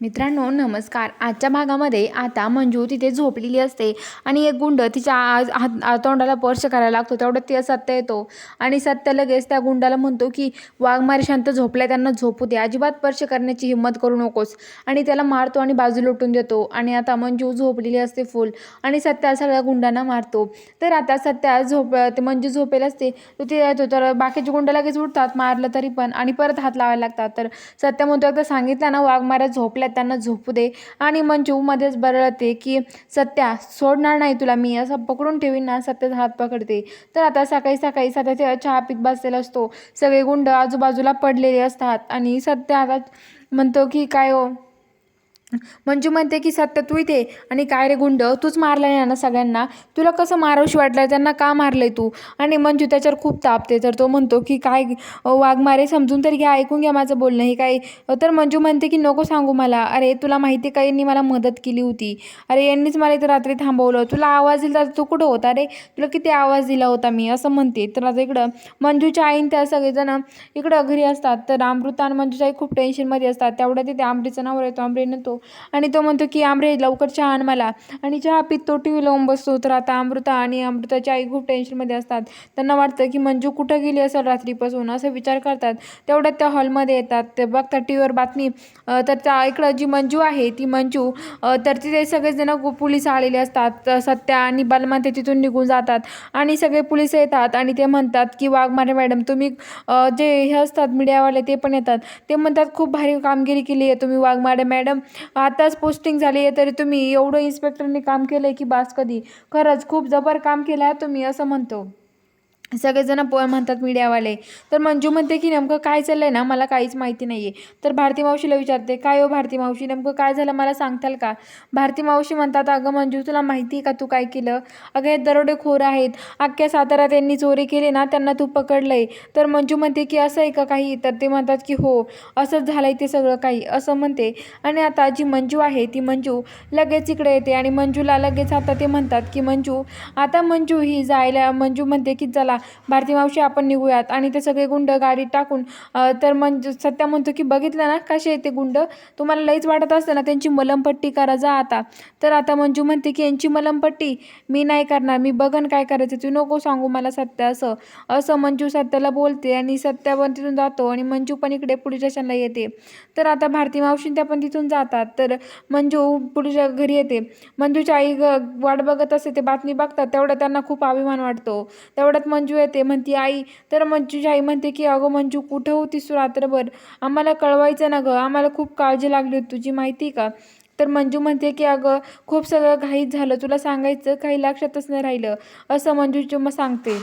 मित्रांनो नमस्कार. आजच्या भागामध्ये आता मंजू तिथे झोपलेली असते आणि एक गुंड तिच्या आज हात तोंडाला स्पर्श करायला लागतो. तेवढ्यात ते सत्य येतो आणि सत्य लगेच त्या गुंडाला म्हणतो की वाघमारी शांत झोपल्या त्यांना झोपू दे. अजिबात स्पर्श करण्याची हिंमत करू नकोस. आणि त्याला मारतो आणि बाजू लुटून देतो. आणि आता मंजू झोपलेली असते फुल आणि सत्या सगळ्या गुंडांना मारतो. तर आता सत्या झोप ते मंजू झोपेल असते. तर ते येतो. तर बाकीचे गुंड लगेच उठतात मारलं तरी पण आणि परत हात लावायला लागतात. तर सत्य म्हणतो एकदा सांगितलं ना वाघमाऱ्या झोपल्या त्यांना झोपू दे. आणि मंजू मध्येच बरळते की सत्या सोडणार नाही तुला मी. असं पकडून ठेवीन ना सत्याचा हात पकडते. तर आता सकाळी सकाळी सध्या चहा पीत बसलेला असतो. सगळे गुंड आजूबाजूला पडलेले असतात. आणि सत्या आता म्हणतो की काय हो? मंजू म्हणते की सत्य तू इथे आणि काय रे गुंड तूच मारलाय ना सगळ्यांना? तुला कसं मारावशी वाटलं? त्यांना का मारलंय तू? आणि मंजू त्याच्यावर खूप तापते. तर तो म्हणतो की काय वाघमारे समजून तरी घ्या ऐकून घ्या माझं बोलणं. हे काय तर मंजू म्हणते की नको सांगू मला. अरे तुला माहिती का यांनी मला मदत केली होती. अरे यांनीच मला इथं रात्री थांबवलं. तुला आवाज दिला तर तू कुठं होता? रे तुला किती आवाज दिला होता मी असं म्हणते. तर आता इकडं मंजूच्या आईन त्या सगळेजण इकडं घरी असतात. तर अमृता आणि मंजूच्या आई खूप टेन्शनमध्ये असतात. तेवढ्या तिथे आंबरीचं नाव येतो. आंबरीनं तो आणि तो म्हणतो की आमरे लवकर चहा आण मला. आणि चहा पित तो टी व्ही लावून बसतो. तर आता अमृता आणि अमृताची आई खूप टेन्शनमध्ये असतात. त्यांना वाटतं की मंजू कुठं गेली असेल रात्रीपासून? असं विचार करतात. तेवढ्यात त्या हॉलमध्ये येतात. ते बघतात टी व्हीवर बातमी तर त्या इकडं जी मंजू आहे ती मंजू तर तिथे सगळेजण पोलीस आलेले असतात. सत्या आणि बलमा ते तिथून निघून जातात. आणि सगळे पोलीस येतात आणि ते म्हणतात की वाघमारे मॅडम तुम्ही जे हे असतात मीडियावाले ते पण येतात. ते म्हणतात खूप भारी कामगिरी केली आहे तुम्ही वाघमारे मॅडम. आताच पोस्टिंग झाली आहे तरी तुम्ही एवढं इन्स्पेक्टरने काम केलं आहे की बास कधी? खरंच खूप जबर काम केलं आहे तुम्ही असं म्हणतो. सगळेजण प म्हणतात मीडियावाले. तर मंजू म्हणते की नेमकं काय चाललं आहे ना? मला काहीच माहिती नाही आहे तर भारती मावशीला विचारते काय हो भारती मावशी? नेमकं काय झालं? मला सांगताल का? भारती मावशी म्हणतात अगं मंजू तुला माहिती आहे का तू काय केलं? अगं हे दरोडेखोर आहेत. अख्ख्या साताऱ्यात यांनी चोरी केली ना त्यांना तू पकडलं आहे तर मंजू म्हणते की असं आहे का काही? तर ते म्हणतात की हो असंच झालं आहे ते सगळं काही. असं म्हणते. आणि आता जी मंजू आहे ती मंजू लगेच इकडे येते. आणि मंजूला लगेच आता ते म्हणतात की मंजू आता मंजू ही जायला मंजू म्हणते की चला भारती मावशी आपण निघूयात. आणि ते सगळे गुंड गाडीत टाकून तर मंजू सत्या म्हणतो की बघितलं ना कसे आहे ते गुंड? तुम्हाला लईच वाटत असतं ना त्यांची मलमपट्टी करा जा आता. तर आता मंजू म्हणते की यांची मलमपट्टी मी नाही करणार मी बघन काय करायचं तू नको सांगू मला सत्य असं. असं मंजू सत्याला बोलते आणि सत्या पण तिथून जातो आणि मंजू पण इकडे पोलीस स्टेशनला येते. तर आता भारती मावशी त्या पण तिथून जातात. तर मंजू पुढच्या घरी येते. मंजूची आई ग वाट बघत असते ते बातमी बघतात तेवढ्या त्यांना खूप अभिमान वाटतो. तेवढ्यात मंजू येते म्हणती आई. तर मंजूची आई म्हणते की अगं मंजू कुठं होतीस तू रात्रभर? आम्हाला कळवायचं ना गं. आम्हाला खूप काळजी लागली होती तुझी माहिती का? तर मंजू म्हणते की अगं खूप सगळं घाईत झालं. तुला सांगायचं काही लक्षातच नाही राहिलं. असं मंजूची मग सांगते.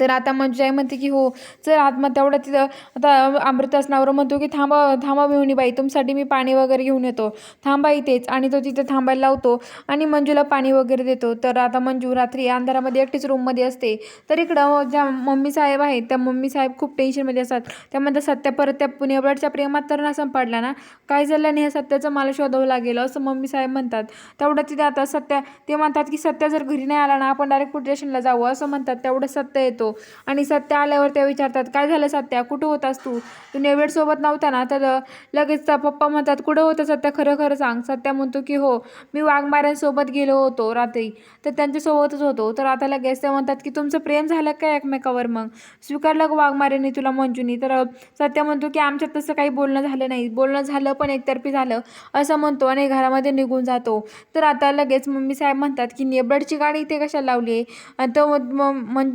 तर आता मंजू आई म्हणते की हो चल आत्मा तेवढं तिथं आता अमृतास नावर म्हणतो की थांबा थांबा मिळून बाई तुमसाठी मी पाणी वगैरे घेऊन येतो. थांबा इथेच आणि तो तिथे थांबायला लावतो आणि मंजूला पाणी वगैरे देतो. तर आता मंजू रात्री अंधारामध्ये एकटीच रूममध्ये असते. तर इकडं ज्या मम्मी साहेब आहेत त्या मम्मी साहेब खूप टेन्शनमध्ये असतात. त्या म्हणतात सत्या परत त्या पुण्यावरच्या प्रेमात तर नसं संपाडला ना? काय झालं नाही हे सत्याचं? मला शोधावं लागेल असं मम्मी साहेब म्हणतात. तेवढं तिथे आता सत्या ते म्हणतात की सत्या जर घरी नाही आला ना आपण डायरेक्ट पुढे स्टेशनला जाऊ असं म्हणतात. तेवढं सत्य येतो. आणि सत्या आल्यावर त्या विचारतात काय झालं सत्या? कुठं होतास तू? तू नेवेडसोबत नव्हता ना? तर लगेच त्या पप्पा म्हणतात कुठं होतं सत्या? खरं खरं सांग. सत्या म्हणतो की हो मी वाघमाऱ्यांसोबत गेलो होतो रात्री. तर त्यांच्यासोबतच होतो. तर आता लगेच ते म्हणतात की तुमचं प्रेम झालं काय एकमेकावर मग? स्वीकारलं का वाघमाऱ्यांनी तुला मंजुनी? तर सत्या म्हणतो की आमच्यात तसं काही बोलणं झालं नाही. बोलणं झालं पण एकतर्फी झालं. असं म्हणतो आणि घरामध्ये निघून जातो. तर आता लगेच मम्मी साहेब म्हणतात की नेबडची गाडी इथे कशा लावली आहे? आणि तो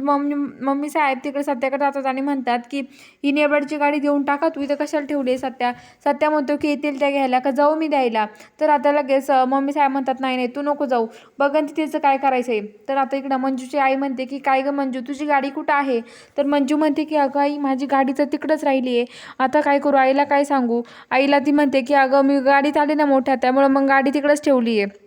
मम्मी मम्मी साहेब तिकडे सत्याकडे जातात आणि म्हणतात की ही नेबडची गाडी देऊन टाका तू इथं कशाला ठेवली आहे सत्या सत्या म्हणतो की येतील त्या घ्यायला का जाऊ मी द्यायला? तर आता लगेच मम्मी साहेब म्हणतात नाही नाही तू नको जाऊ. बघन तिथेचं काय करायचं आहे तर आता इकडं मंजूची आई म्हणते की काय गं मंजू तुझी गाडी कुठं आहे? तर मंजू म्हणते की अगं आई माझी गाडी तर तिकडंच राहिली आहे. आता काय करू? आईला काय सांगू? आईला ती म्हणते की अगं मी गाडीत आली ना मोठ्या त्यामुळं मग गाडी तिकडंच ठेवली आहे.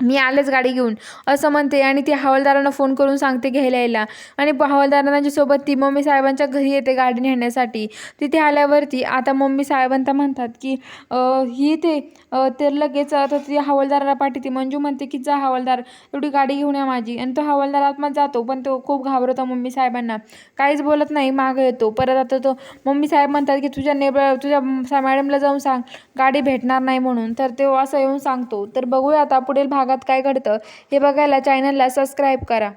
मी आलेच गाडी घेऊन. असं म्हणते आणि ती हवालदारांना फोन करून सांगते घ्यायला यायला आणि हवालदारांच्या सोबत ती मम्मी साहेबांच्या घरी येते गाडी नेण्यासाठी तिथे आल्यावरती आता मम्मी साहेबांता म्हणतात की ही ते तर लगेच आता ती हवालदाराला पाठवते. मंजू म्हणते की जा हवालदार एवढी गाडी घेऊन या माझी. आणि तो हवालदार आत्मात जातो पण तो खूप घाबरतो मम्मी साहेबांना. काहीच बोलत नाही मागं येतो. परत आता तो मम्मी साहेब म्हणतात की तुझ्या नेबर तुझ्या सा- मॅडमला जाऊन सांग गाडी भेटणार नाही म्हणून. तर तो असं येऊन सांगतो. तर बघूया आता पुढील भागात काय घडतं हे बघायला चॅनलला सबस्क्राईब करा.